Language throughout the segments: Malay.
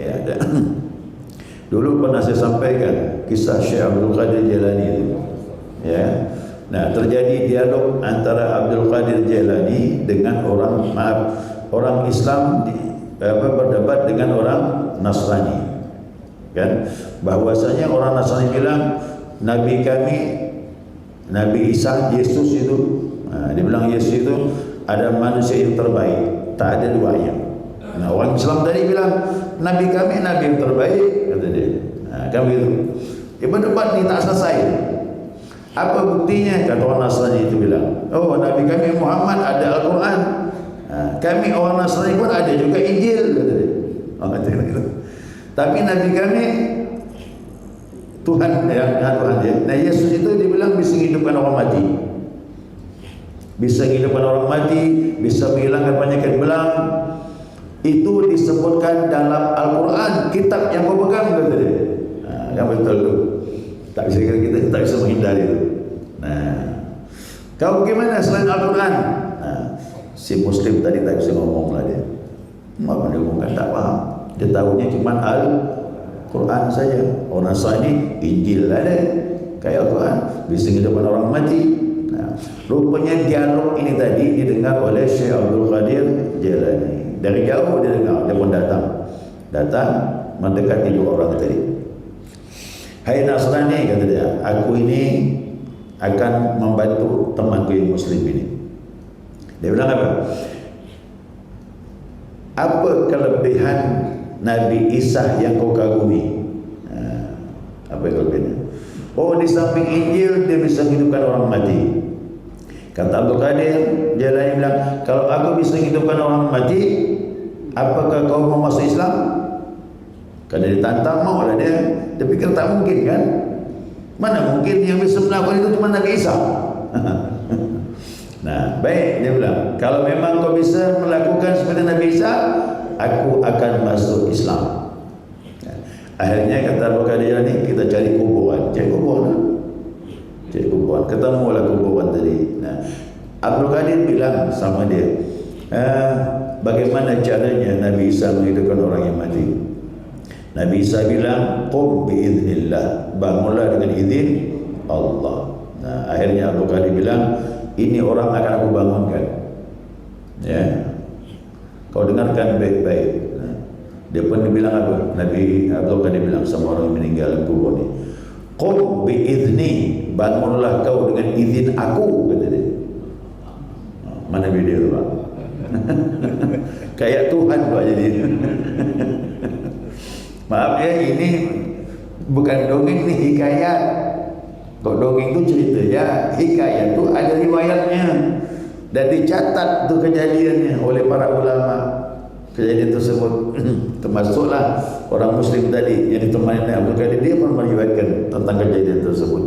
Ya, ada. Dulu pernah saya sampaikan kisah Syekh Abdul Qadir Jailani itu. Ya. Nah, terjadi dialog antara Abdul Qadir Jailani dengan orang maaf, orang Islam di, apa berdebat dengan orang Nasrani. Kan? Bahwasanya orang Nasrani bilang nabi kami Nabi Isa Yesus itu nah, dia bilang Yesus itu ada manusia yang terbaik, tak ada duanya. Nah, orang Islam tadi bilang nabi kami nabi yang terbaik kata dia. Nah, kan begitu. Ibu debat ni tak selesai. Apa buktinya? Kata orang Nasrani itu bilang, oh nabi kami Muhammad ada Al-Quran. Nah, kami orang Nasrani pun ada juga Injil kata dia. Oh, kata gitu. Tapi nabi kami Tuhan yang Tuhan dia. Nah Yesus itu dibilang bisa hidupkan orang mati. Bisa hidupkan orang mati, bisa menghilangkan penyakit belang, itu disebutkan dalam Al-Quran kitab yang kau pegang kata dia. Nah, yang betul tu. Tak bisa kita, kita tak bisa menghindari itu nah. Kau bagaimana selain Al-Quran? Nah, si muslim tadi tak bisa ngomong lah dia. Apa dia ngomong tak faham. Dia tahunya cuma Al-Quran saja. Orang sani Injil ada kayak Al-Quran. Bisa hidupkan orang mati. Nah, rupanya dialog ini tadi didengar oleh Syekh Abdul Qadir Jalani dari jauh dia dengar, dia pun datang. Datang mendekati dua orang tadi. Hai Nasrani kata dia, aku ini akan membantu temanku yang muslim ini. Dia bilang apa? Apa kelebihan Nabi Isa yang kau kagumi? Ha, apa kelebihannya? Oh di samping Injil dia bisa hidupkan orang mati. Kata Abdul Qadir, dia lain bilang, kalau aku bisa hidupkan orang mati, apakah kau mau masuk Islam? Kalau dia tantang, mau lah dia. Dia fikir tak mungkin kan? Mana mungkin yang bisa melakukan itu cuma Nabi Isa? nah, baik dia bilang, kalau memang kau bisa melakukan seperti Nabi Isa, aku akan masuk Islam. Akhirnya kata Abu Qadir ni kita cari kuburan, cari kuburan cari kuburan ketemulah kuburan tadi nah Abdul Qadir bilang sama dia eh, bagaimana caranya Nabi Isa menghidupkan orang yang mati? Nabi Isa bilang qum biiznillah bangunlah dengan izin Allah. Nah akhirnya Abdul Qadir bilang ini orang akan aku bangunkan. Ya. Kau dengarkan baik-baik. Dia pun bilang apa? Nabi Abdul Qadir bilang sama orang yang meninggal di kubur ni qum biizni bangunlah kau dengan izin aku kata dia. Mana video pak kayak Tuhan pak jadi. Maaf ya ini bukan dongeng ni hikayat. Kok dongeng tu cerita ya hikayat tu ada riwayatnya. Dan dicatat tu kejadiannya oleh para ulama. Kejadian tersebut termasuklah orang muslim tadi yang ditemani Abdul Qadir dia pun meriwayatkan tentang kejadian tersebut.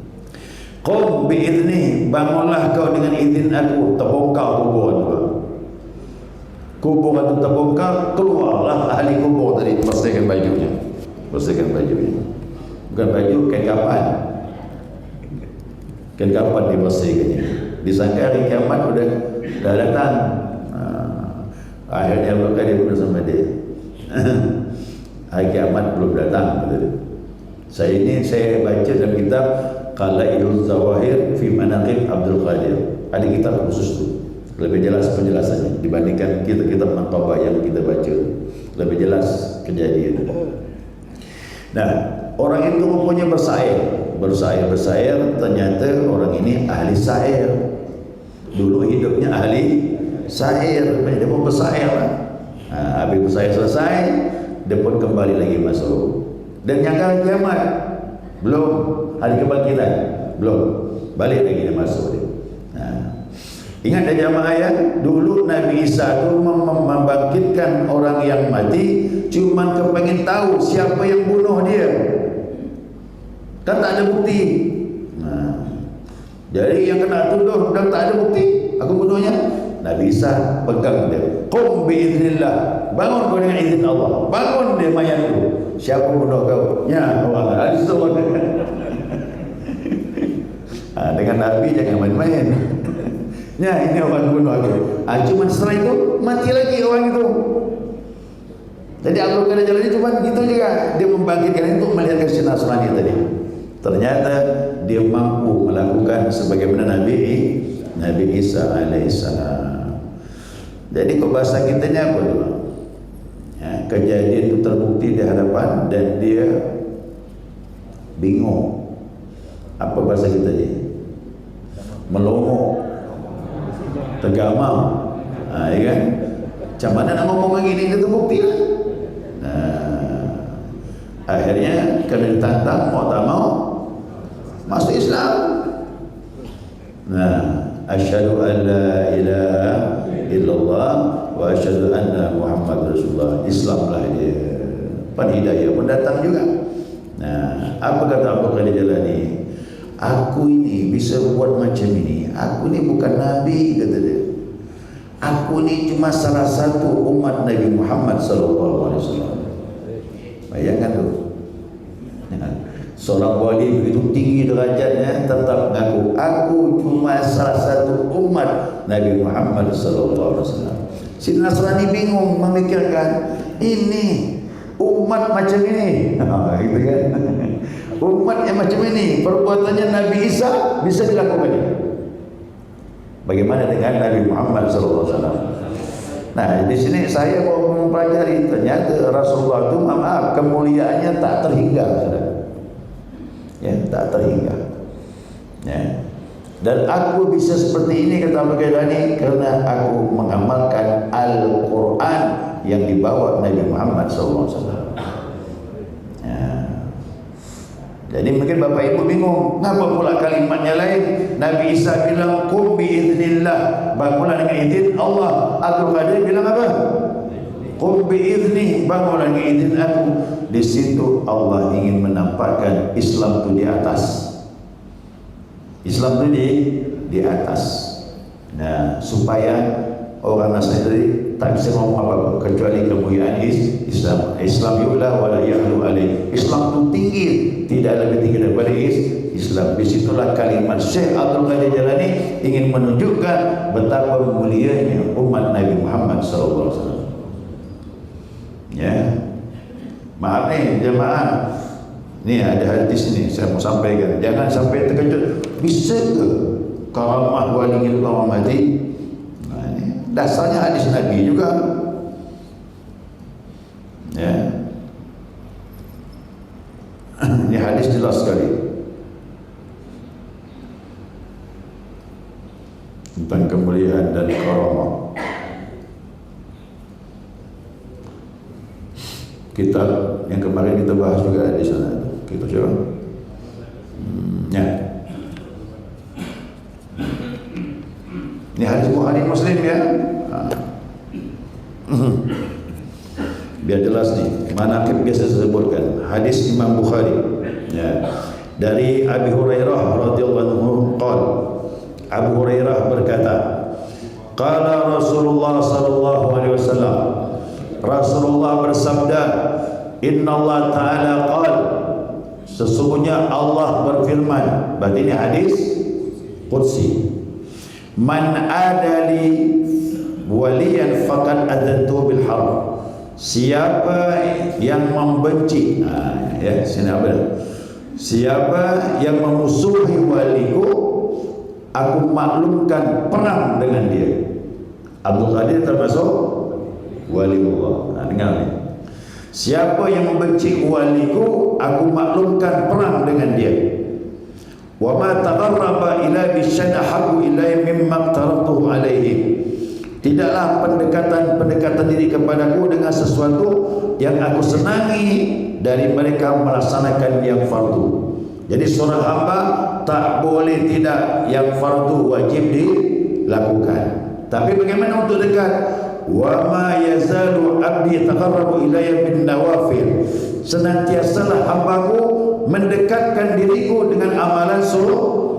Qum biizni bangunlah kau dengan izin aku terbongkar kubur. itu. Kubur itu terbongkar keluarlah ahli kubur tadi bersihkan bajunya. Bersihkan bajunya. Bukan baju kain kapan. Kain kapan dibersihkannya. Disangka hari kiamat sudah dah datang. Ha. Akhirnya bukan dia pun sama dia. hari kiamat belum datang. Saya ini saya baca dalam kitab Qalaidul Zawahir fi Manaqib Abdul Qadir. Ada kitab khusus tu. Lebih jelas penjelasannya dibandingkan kita kitab Maqabah yang kita baca. Lebih jelas kejadian. Nah, orang itu mempunyai bersair, bersair, bersair. Ternyata orang ini ahli sair. Dulu hidupnya ahli sair. Dia pun bersair lah. Ha, habis bersair selesai, dia pun kembali lagi masuk. Dan yang kiamat belum hari kebangkitan belum balik lagi dia masuk dia. Ingat dah jamaah ya dulu Nabi Isa tu mem membangkitkan orang yang mati cuma kepengin tahu siapa yang bunuh dia. Kan tak ada bukti. Ha. jadi yang kena tuduh dan tak ada bukti. Aku bunuhnya. Nabi Isa pegang dia. Qum biiznillah Bangun kau dengan izin Allah. Bangun dia mayat tu. Siapa bunuh kau? Ya Hadis tu ha, dengan Nabi jangan main-main ya ini orang bunuh aku ha, cuma setelah itu mati lagi orang itu Jadi Abdul Qadir Jalani cuma gitu juga. Dia membangkitkan itu melihat si Nasrani tadi. Ternyata dia mampu melakukan sebagaimana Nabi Nabi Isa alaihissalam. Jadi kok bahasa kita ni apa? Ya, kejadian itu terbukti di hadapan dan dia bingung. Apa bahasa kita ni? Melongo. Tergamam. Ha, ya kan? Macam mana nak ngomong begini itu terbukti lah. Nah, akhirnya kena ditantang mau tak mau masuk Islam. Nah, asyhadu an la ilaha illallah wa asyhadu anna Muhammad Rasulullah. Islamlah dia. Pan hidayah pun datang juga. Nah, apa kata Abu Qadir Jalani? Aku ini bisa buat macam ini. Aku ini bukan nabi kata dia. Aku ni cuma salah satu umat Nabi Muhammad sallallahu alaihi wasallam. Bayangkan tu. Ya. Seorang wali begitu tinggi derajatnya tetap mengaku aku cuma salah satu umat Nabi Muhammad sallallahu alaihi wasallam. Si Nasrani bingung memikirkan ini umat macam ini. Ha, gitu kan. Umat yang macam ini perbuatannya Nabi Isa bisa dilakukan. Bagaimana dengan Nabi Muhammad SAW? Nah, di sini saya mau mempelajari ternyata Rasulullah itu maaf kemuliaannya tak terhingga, Ya, tak terhingga. Ya. Dan aku bisa seperti ini kata Ghailani karena aku mengamalkan Al-Quran yang dibawa Nabi Muhammad SAW. Jadi mungkin Bapak Ibu bingung, kenapa pula kalimatnya lain? Nabi Isa bilang kum bi idznillah, bangunlah dengan izin Allah. Abdul Qadir bilang apa? Kum bi idzni, bangunlah dengan izin aku. Di situ Allah ingin menampakkan Islam itu di atas. Islam itu di di atas. Nah, supaya orang Nasrani tak bisa ngomong apa-apa kecuali kemuliaan Islam. Islam yu'la wa la ya'lu alaih. Islam itu tinggi, tidak lebih tinggi daripada Islam. Di situlah kalimat Syekh Abdul Qadir Jalani ingin menunjukkan betapa mulianya umat Nabi Muhammad SAW. Ya. Maaf nih jemaah. Ni ada hadis ni saya mau sampaikan. Jangan sampai terkejut. Bisa ke karamah wali Allah mati dasarnya hadis Nabi juga. Ya. Ini hadis jelas sekali. Tentang kemuliaan dan karamah. Kita yang kemarin kita bahas juga di sana. Kita coba Ini hadis Bukhari Muslim ya. Biar jelas nih, mana biasa saya sebutkan. Hadis Imam Bukhari. Ya. Dari Abi Hurairah radhiyallahu anhu qala Abu Hurairah berkata, Qala Rasulullah sallallahu alaihi wasallam Rasulullah bersabda, Inna Allah Ta'ala qal Sesungguhnya Allah berfirman Berarti ini hadis Qudsi Man adali waliyan faqad adantu bil harb. Siapa yang membenci ha, ya sini apa Siapa yang memusuhi waliku aku maklumkan perang dengan dia. Abdul Qadir termasuk wali Allah. Nah, dengar ni. Siapa yang membenci waliku aku maklumkan perang dengan dia wa ma tagharraba ila bisyana habu ilai mimma taraktuhu alaihi tidaklah pendekatan-pendekatan diri kepadaku dengan sesuatu yang aku senangi dari mereka melaksanakan yang fardu. Jadi seorang hamba tak boleh tidak yang fardu wajib dilakukan. Tapi bagaimana untuk dekat? wa ma yazalu abdi taqarrabu ilayya bin nawafil senantiasalah hambaku mendekatkan diriku dengan amalan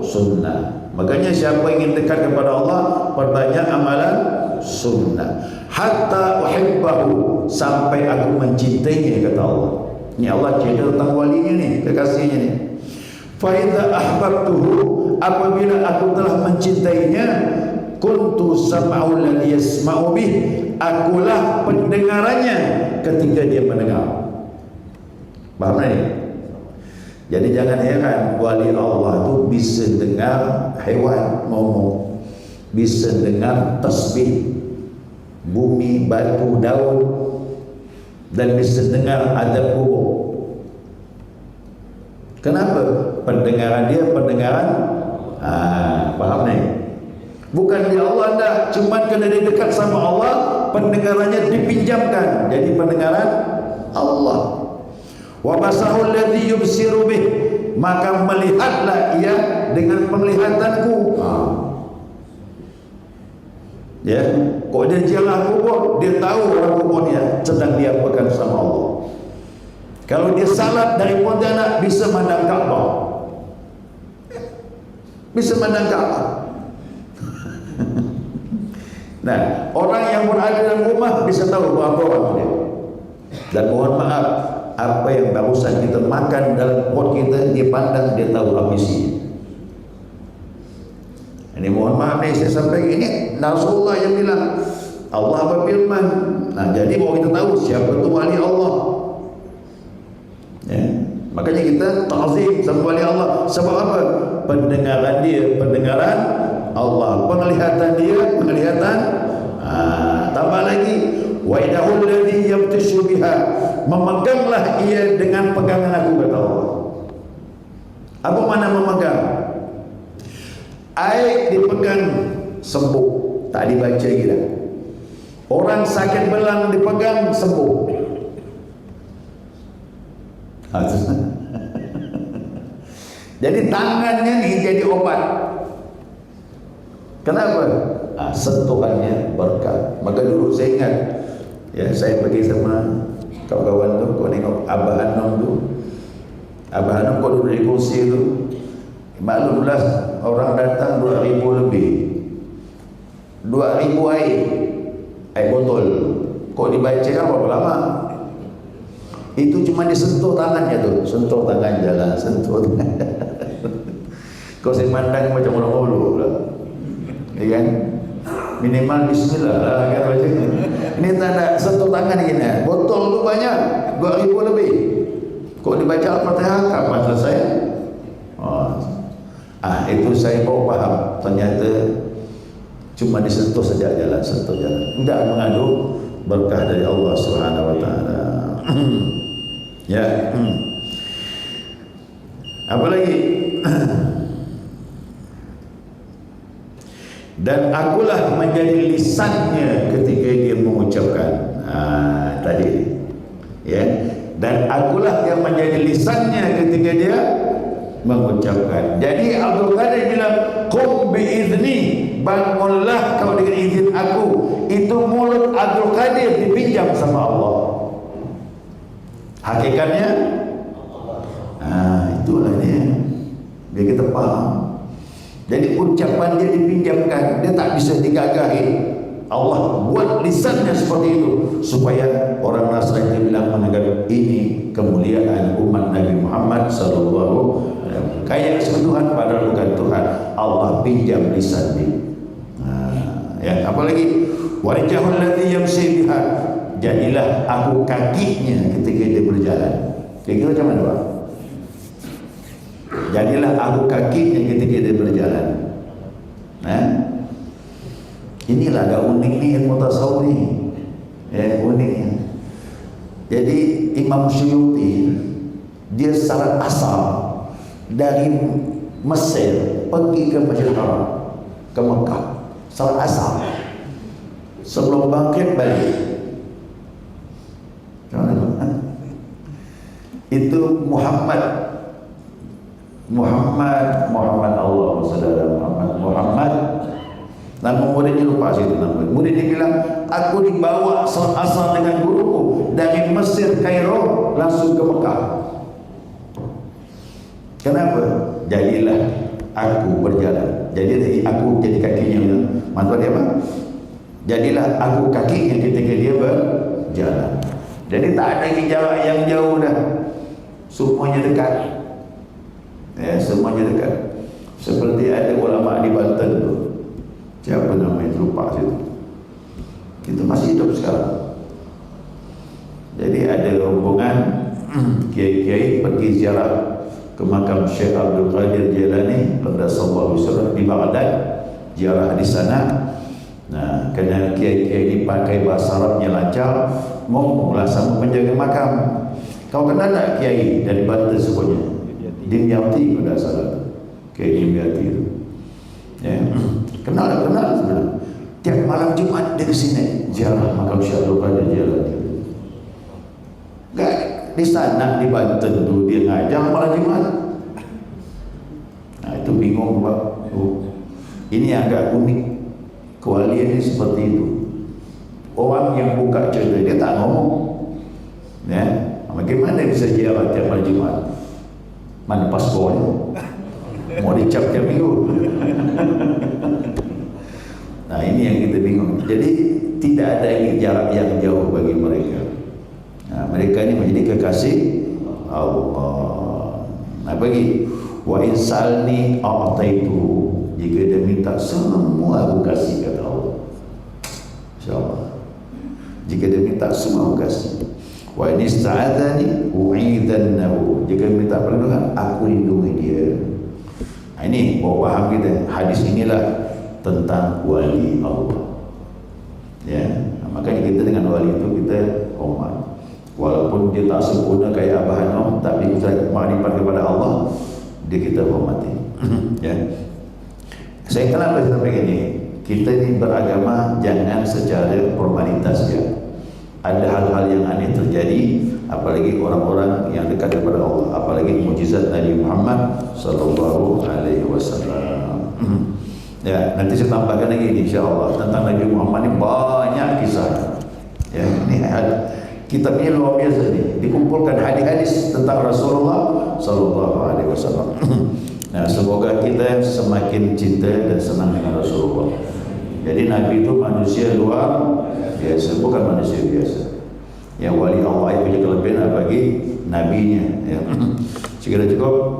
sunnah. Makanya siapa ingin dekat kepada Allah, perbanyak amalan sunnah. Hatta uhibbahu sampai aku mencintainya kata Allah. Ini Allah cerita tentang walinya ni, kekasihnya ni. Fa idza ahbabtuhu apabila aku telah mencintainya, kuntu sam'u alladhi yasma'u bih, akulah pendengarannya ketika dia mendengar. Faham ni? Jadi jangan heran wali Allah tu bisa dengar haiwan ngomong. Bisa dengar tasbih bumi, batu, daun dan bisa dengar ada kubur. Kenapa? Pendengaran dia pendengaran ah, faham ni? Bukan dia Allah dah, cuma kena dia dekat sama Allah, pendengarannya dipinjamkan. Jadi pendengaran Allah. Wa basahul ladzi yubsiru bih, maka melihatlah ia dengan penglihatanku. Ha. Ya, kok dia jalan kubur, dia tahu orang kuburnya sedang dia pegang sama Allah. Kalau dia salat dari Pontianak bisa mandang Kaabah. Bisa mandang Kaabah. Nah, orang yang berada dalam rumah bisa tahu berapa orang dia. Dan mohon maaf, apa yang barusan kita makan dalam pot kita, dia pandang, dia tahu ambisi. Ini mohon maaf nih, saya sampai ini Rasulullah yang bilang, Allah berfirman. Nah, jadi mau kita tahu siapa itu wali Allah. Ya. Makanya kita ta'zim sama wali Allah. Sebab apa? Pendengaran dia, pendengaran Allah penglihatan dia penglihatan ah, wa idahul ladhi yabtishu biha. Memeganglah ia dengan pegangan aku kata Allah. Apa mana memegang? Air dipegang sembuh tak dibaca dah. Orang sakit belang dipegang sembuh jadi tangannya ni jadi obat. Kenapa? Ah, sentuhannya berkat. Maka dulu saya ingat, ya saya pergi sama kawan-kawan tu, kau tengok Abah Anam tu. Abah Anam kau duduk di kursi tu. Maklumlah orang datang dua ribu lebih. Dua ribu air. Air botol. Kau dibaca kan berapa lama? Itu cuma disentuh tangannya tu. Sentuh tangan jalan. Sentuh tangan. kau semandang macam orang-orang pula ya kan minimal bismillah lah kan baca ini tak ada satu tangan gini botol tu banyak 2000 lebih. Kok dibaca al-fatihah? Kapan selesai oh. ah. Itu saya baru paham ternyata cuma disentuh saja jalan sentuh jalan. Tidak mengadu berkah dari Allah Subhanahu wa taala. Ya. Apa lagi? Dan akulah menjadi lisannya ketika dia mengucapkan ha, tadi. Ya. Dan akulah yang menjadi lisannya ketika dia mengucapkan. Jadi Abdul Qadir bilang qum bi izni bangunlah kau dengan izin aku. Itu mulut Abdul Qadir dipinjam sama Allah. Hakikatnya? Ah itulah dia. Biar kita faham. Jadi ucapan dia dipinjamkan, dia tak bisa digagahi. Allah buat lisannya seperti itu supaya orang Nasrani bilang menganggap ini kemuliaan umat Nabi Muhammad sallallahu. Kayak Tuhan padahal bukan Tuhan. Allah pinjam lisan dia. Nah, ya, apalagi wajahul ladzi yamshi biha. Jadilah aku kakinya ketika dia berjalan. Kira-kira macam mana, Pak? Jadilah aku kakinya ketika dia berjalan. Nah, inilah ada unik ni ilmu tasawuf ni. Ya, uniknya. Jadi Imam Syuuti dia secara asal dari Mesir pergi ke Masjid Haram ke Mekah secara asal sebelum bangkit balik. Itu Muhammad Muhammad Muhammad Allah saudara Muhammad Muhammad Nama muridnya lupa situ nama Murid dia bilang Aku dibawa asal dengan guruku Dari Mesir Kairo Langsung ke Mekah. Kenapa? Jadilah aku berjalan. Jadi aku jadi kakinya. Maksud dia apa? Jadilah aku kakinya ketika dia berjalan. Jadi tak ada jarak yang jauh dah. Semuanya dekat. Ya, semuanya dekat. Seperti ada ulama di Banten tu siapa nama itu lupa situ? Kita masih hidup sekarang. Jadi ada rombongan kiai-kiai pergi ziarah ke makam Syekh Abdul Qadir Jilani pada sallallahu alaihi wasallam di Baghdad ziarah di sana. Nah kerana kiai-kiai ini pakai bahasa Arabnya lancar mau sama penjaga makam. Kau kenal tak kiai dari Banten semuanya? Dimyati pada salah kiai Dimyati itu ya kenal tak kenal sebenarnya tiap malam Jumat dia ke sini ziarah makam Syekh Abdul Qadir Jilani Enggak di sana di Banten tu dia ngajar malam Jumat. Nah itu bingung pak. Oh. Ini agak unik. Kewalian ini seperti itu. Orang yang buka cerita dia tak ngomong. Ya, bagaimana bisa ziarah tiap malam Jumat? Mana paspornya? Mau dicap tiap minggu. Nah ini yang kita bingung. Jadi tidak ada jarak yang jauh bagi mereka. Nah, mereka ini menjadi kekasih Allah. Nah, bagi wa insalni a'taitu jika dia minta semua aku kasih kata Allah. Insyaallah. Jika dia minta semua aku kasih. Wa in ista'adani u'idannahu. Jika dia minta perlindungan aku lindungi dia. Nah, ini bawa paham kita. Hadis inilah tentang wali Allah. Ya, nah, makanya kita dengan wali itu kita hormat. Walaupun dia tak sempurna kayak Abah Hanom tapi kita makrifat kepada Allah dia kita hormati. Ya. Saya kenapa saya sampaikan ini kita ini beragama jangan secara formalitas ya. Ada hal-hal yang aneh terjadi apalagi orang-orang yang dekat kepada Allah. Apalagi mujizat Nabi Muhammad sallallahu alaihi wasallam ya nanti saya tambahkan lagi insyaallah tentang Nabi Muhammad ini banyak kisah ya ini kitab ini luar biasa ni dikumpulkan hadis-hadis tentang Rasulullah sallallahu alaihi wasallam. Nah, semoga kita semakin cinta dan senang dengan Rasulullah. Jadi Nabi itu manusia luar biasa, bukan manusia biasa. Yang wali Allah itu punya kelebihan bagi nabinya ya. Segera cukup.